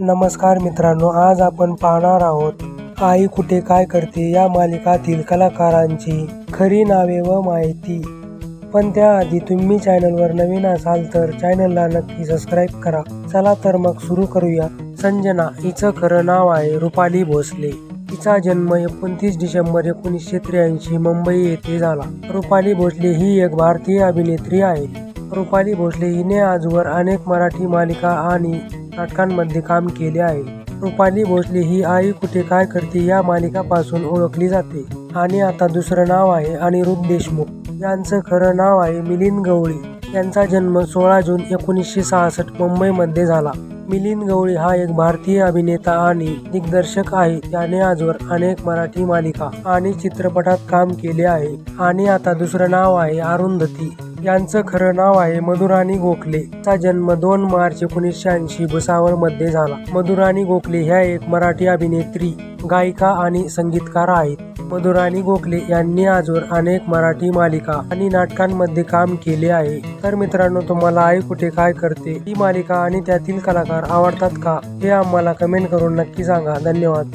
नमस्कार मित्रांनो आज आपण पाहणार आहोत आई कुठे काय करते या मालिकातील कलाकारांची खरी नावे व माहिती. पण त्याआधी तुम्ही चॅनलवर नवीन असाल तर चॅनलला नक्की सबस्क्राईब करा. चला तर मग सुरू करूया. संजना हिचं खरं नाव आहे रुपाली भोसले. तिचा जन्म एकोणतीस डिसेंबर एकोणीसशे त्र्याऐंशी मुंबई येथे झाला. रुपाली भोसले ही एक भारतीय अभिनेत्री आहे. रुपाली भोसले हिने आजवर अनेक मराठी मालिका आणि नाटकांमध्ये काम केले आहे. रुपाली भोसले ही आई कुठे काय करते या मालिकापासून ओळखली जाते. आणि आता दुसरं नाव आहे अनिरुद्ध देशमुख. यांचं खरं नाव आहे मिलिंद गवळी. यांचा जन्म सोळा जून एकोणीसशे सहासष्ट मुंबईमध्ये झाला. मिलिंद गवळी हा एक भारतीय अभिनेता आणि दिग्दर्शक आहे. त्याने आजवर अनेक मराठी मालिका आणि चित्रपटात काम केले आहे. आणि आता दुसरं नाव आहे अरुंधती. यांचं खरं नाव आहे मधुराणी गोखले. चा जन्म दोन मार्च एकोणीसशे ऐंशी भुसावळमध्ये झाला. मधुराणी गोखले ह्या एक मराठी अभिनेत्री गायिका आणि संगीतकार आहेत. मधुराणी गोखले यांनी आजवर अनेक मराठी मालिका आणि नाटकांमध्ये काम केले आहे. तर मित्रांनो तुम्हाला आई कुठे काय करते ही मालिका आणि त्यातील कलाकार आवडतात का? हे आम्हाला कमेंट करून नक्की सांगा. धन्यवाद.